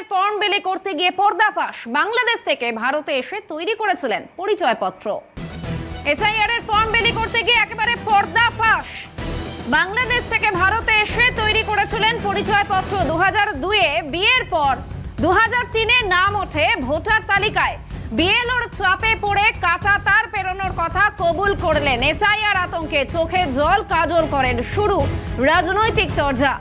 এর ফর্ম বিলি করতে গিয়ে পর্দাফাঁস বাংলাদেশ থেকে ভারতে এসে তৈরি করেছিলেন পরিচয়পত্র। এসআইআর এর ফর্ম বিলি করতে গিয়ে একেবারে পর্দাফাঁস বাংলাদেশ থেকে ভারতে এসে তৈরি করেছিলেন পরিচয়পত্র। দু হাজার দুয়ে বিয়ের পর দু হাজার তিনে নাম ওঠে ভোটার তালিকায়। বিএলওর চাপে পড়ে কাটা তার পেরোনোর কথা কবুল করলেন। এসআইআর আতঙ্কে চোখে জল কাজল করেন শুরু, রাজনৈতিক তরজা।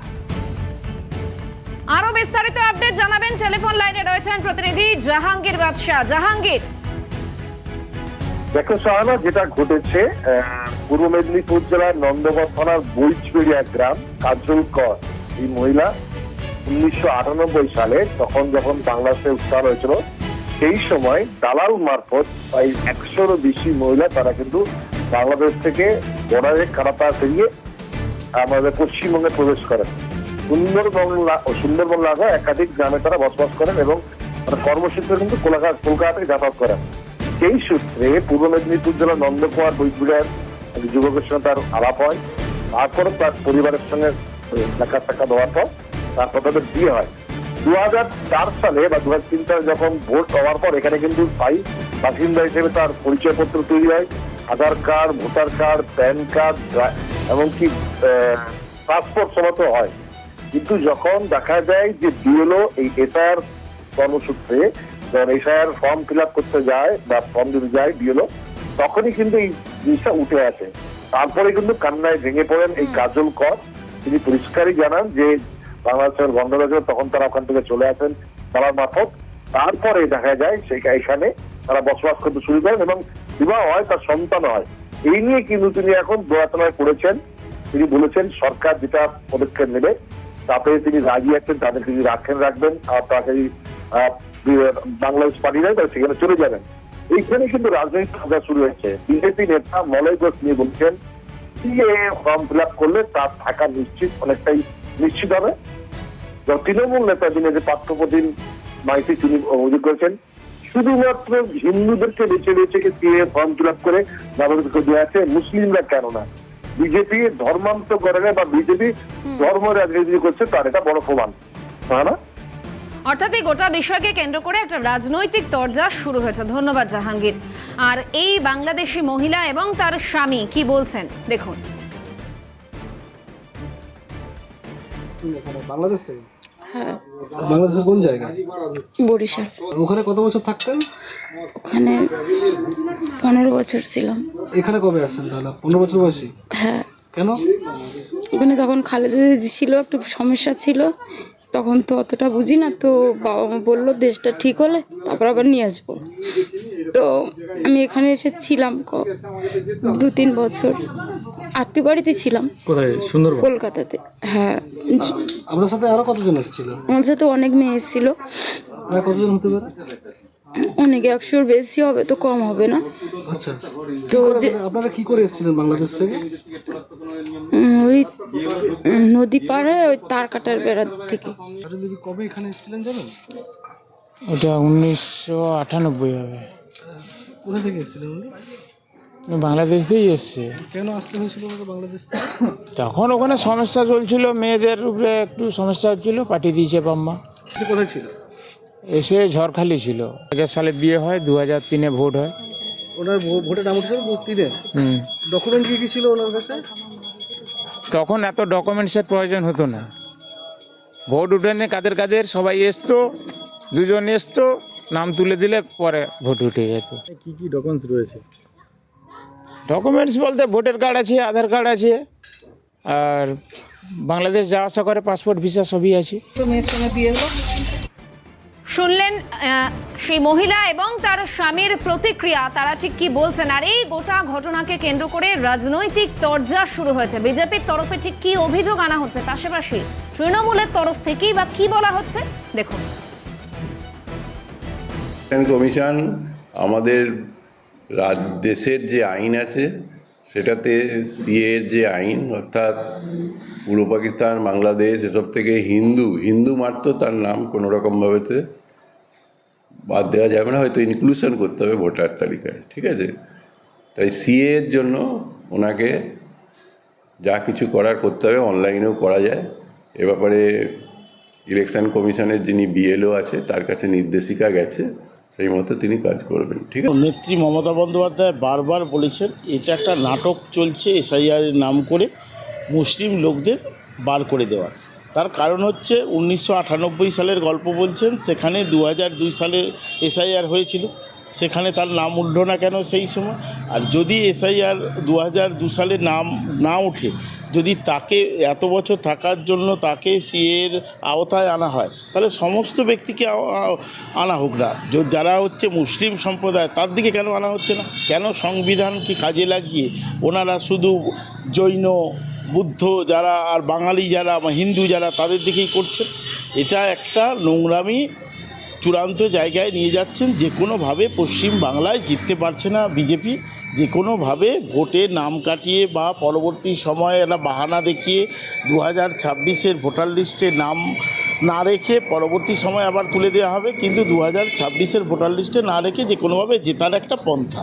আরও বিস্তারিত আপডেট জানাবেন টেলিফোন লাইনে রয়েছেন প্রতিনিধি জাহাঙ্গীর বাদশাহ। জাহাঙ্গীর। দেখো সাহানা, যেটা ঘটেছে পূর্ব মেদিনীপুর জেলার নন্দগড় থানার বৈচবেড়িয়া গ্রাম কাজল কর, এই মহিলা উনিশশো আটানব্বই সালে তখন যখন বাংলাদেশে উত্থান হয়েছিল, সেই সময় দালাল মারফত প্রায় একশোরও বেশি মহিলা তারা কিন্তু বাংলাদেশ থেকে বর্ডারে কারাতা পেরিয়ে আমাদের পশ্চিমবঙ্গে প্রবেশ করেন। সুন্দরবন সুন্দরবন লাগা একাধিক গ্রামে তারা বসবাস করেন এবং তারা কর্মসূত্রে কিন্তু কলকাতা কলকাতায় যাতায়াত করেন। সেই সূত্রে পূর্ব মেদিনীপুর জেলার নন্দকুমার বৈপুরের যুবকের সঙ্গে তার আলাপ হয়। তারপরে তার পরিবারের সঙ্গে দেখা টাকা দেওয়ার পর তারপর তাদের বিয়ে হয়। দু হাজার চার সালে বা দু হাজার তিন সালে যখন ভোট হওয়ার পর এখানে কিন্তু স্থায়ী বাসিন্দা হিসেবে তার পরিচয়পত্র তৈরি হয়। Aadhaar card, voter card, PAN card এমনকি পাসপোর্ট সমেত হয়। কিন্তু যখন দেখা যায় যে বিএলও এই এসআইআর কর্মসূত্রে যখন এসআইআর ফর্ম ফিল আপ করতে যায় বা ফর্ম দিতে যায় বিএলও তখনই কিন্তু এই জিনিসটা উঠে আসে। তারপরে কিন্তু কান্নায় ভেঙে পড়েন এই কাজল কর। তিনি পরিষ্কারই জানান যে বাংলাদেশের হয়েছিল তখন তারা ওখান থেকে চলে আসেন তারা মারফত। তারপরে দেখা যায় সেই এখানে তারা বসবাস করতে শুরু করেন এবং বিবাহ হয় তার সন্তান হয়। এই নিয়ে কিন্তু তিনি এখন দোয়াতনায় পড়েছেন। তিনি বলেছেন সরকার যেটা পদক্ষেপ নেবে তাতে তিনি রাজি আছেন, তাদেরকে যদি রাখেন, রাখবেন। আর তাকে বাংলাদেশ পার্টি তারা সেখানে চলে যাবেন। এইখানে কিন্তু রাজনৈতিক খেলা শুরু হয়েছে। বিজেপি নেতা মলয় ঘোষ নিয়ে বলছেন, সিএ ফর্ম ফিল আপ করলে তার থাকা নিশ্চিত, অনেকটাই নিশ্চিত হবে। তৃণমূল নেতা যিনি, যে পার্থপ্রতিম মাইতি, তিনি অভিযোগ করেছেন, শুধুমাত্র হিন্দুদেরকে বেছে বেছে সিএ ফর্ম ফিল আপ করে নাগরিকত্ব দেওয়া আছে? মুসলিমরা কেন না? বিজেপি ধর্মান্তকরণে বা বিজেপি ধর্ম রাজনীতি করছে তার এটা বড় প্রমাণ। তাই না? অর্থাৎ এই গোটা বিষয়কে কেন্দ্র করে একটা রাজনৈতিক তরজা শুরু হয়েছে। ধন্যবাদ জাহাঙ্গীর। আর এই বাংলাদেশি মহিলা এবং তার স্বামী কি বলছেন? দেখুন। বাংলাদেশ থেকে? হ্যাঁ। বাংলাদেশের কোন জায়গা? বরিশাল। ওখানে কত বছর থাকতেন? ওখানে পনেরো বছর ছিলাম। এখানে কবে আসছেন তাহলে? পনেরো বছর বয়সী? হ্যাঁ। কেন? ওখানে তখন খালেদা ছিল একটু সমস্যা ছিল। তখন তো অতটা বুঝি না তো বাবা মা বলল দেশটা ঠিক হলে তারপর আবার নিয়ে আসব। তো আমি এখানে এসে ছিলাম ক- দু তিন বছর। আত্মীয় বাড়িতে ছিলাম। কোথায়? সুন্দরবন? কলকাতাতে। হ্যাঁ। আপনার সাথে আরও কতজন এসেছিল? আমার সাথে অনেক মেয়ে এসেছিল। প্রায় কতজন হতে পারে? অনেক একশোর বেশি হবে তো কম হবে না। আচ্ছা। তো যে আপনারা কি করে এসেছিলেন বাংলাদেশ থেকে? ওই নদী পাড়ে ওই তার কাটার বেড়ার থেকে। কবে এখানে এসেছিলেন জানেন? ওটা উনিশশো আটানব্বই হবে। কোথা থেকে এসেছিলেন উনি? বাংলাদেশ দিয়েই এসছে। কেন আসতে হয়েছিল বাংলাদেশ তখন ওখানে সমস্যা চলছিল মেয়েদের উপরে একটু সমস্যা হচ্ছিল পাঠিয়ে দিয়েছে বাম্মা। কোথায় ছিল? এসে ঝড়খালি ছিল। দু হাজার সালে বিয়ে হয় দু হাজার তিনে ভোট হয়। ওনার ভোটের নাম উঠেছিল তিনে? হুম। ডকুমেন্ট কি কি ছিল ওনার কাছে? তখন এত ডকুমেন্টসের প্রয়োজন হতো না। ভোট উঠেনি কাদের কাদের সবাই এসতো দুজন এসতো নাম তুলে দিলে পরে ভোট উঠে যেত। কি কি ডকুমেন্টস রয়েছে? ডকুমেন্টস বলতে ভোটার কার্ড আছে আধার কার্ড আছে আর বাংলাদেশ যাওয়া আসা করে পাসপোর্ট ভিসা সবই আছে। শুনলেন সেই মহিলা এবং তার স্বামীর প্রতিক্রিয়া তারা ঠিক কি বলছেন? আর এই গোটা ঘটনাকে কেন্দ্র করে রাজনৈতিক তরজা শুরু হয়েছে। বিজেপির তরফে ঠিক কি অভিযোগ আনা হচ্ছে পাশাপাশি তৃণমূলের তরফ থেকেই বা কি বলা হচ্ছে? দেখুন। কমিশন আমাদের রাজ, দেশের যে আইন আছে, সেটাতে সিএর যে আইন, অর্থাৎ পূর্ব পাকিস্তান, বাংলাদেশ, এসব থেকে হিন্দু হিন্দু মাত্র তার নাম কোনো রকমভাবেতে বাদ দেওয়া যাবে না, হয়তো ইনক্লুশন করতে হবে ভোটার তালিকায়, ঠিক আছে? তাই সিএ এর জন্য ওনাকে যা কিছু করার করতে হবে, অনলাইনেও করা যায়। এ ব্যাপারে ইলেকশন কমিশনের যিনি বিএলও আছে, তার কাছে নির্দেশিকা গেছে। সেই মতো তিনি কাজ করবেন, ঠিক আছে? নেত্রী মমতা বন্দ্যোপাধ্যায় বারবার বলেছেন, এটা একটা নাটক চলছে, এসআইআর নাম করে মুসলিম লোকদের বার করে দেওয়ার। তার কারণ হচ্ছে, উনিশশো আটানব্বই সালের গল্প বলছেন, সেখানে দু সালে এসআইআর হয়েছিল। সেখানে তার নাম উঠল না কেন সেই সময়? আর যদি এসআইআর দু হাজার দু সালে নাম, না ওঠে, যদি তাকে এত বছর থাকার জন্য তাকে সিএর আওতায় আনা হয়, তাহলে সমস্ত ব্যক্তিকে আনা হোক না। যারা হচ্ছে মুসলিম সম্প্রদায়, তার দিকে কেন আনা হচ্ছে না? কেন সংবিধানকে কাজে লাগিয়ে ওনারা শুধু জৈন, বুদ্ধ যারা আর বাঙালি যারা বা হিন্দু যারা, তাদের দিকেই করছেন এটা একটা নোংরামি চূড়ান্ত জায়গায় নিয়ে যাচ্ছেন, যে কোনোভাবে পশ্চিম বাংলায় জিততে পারছে না বিজেপি, যে কোনোভাবে ভোটে নাম কাটিয়ে বা পরবর্তী সময়ে একটা বাহানা দেখিয়ে দু হাজার ছাব্বিশের ভোটার লিস্টে নাম না রেখে পরবর্তী সময় আবার তুলে দেওয়া হবে। কিন্তু দু হাজার ছাব্বিশের ভোটার লিস্টে না রেখে যে কোনোভাবে জেতার একটা পন্থা।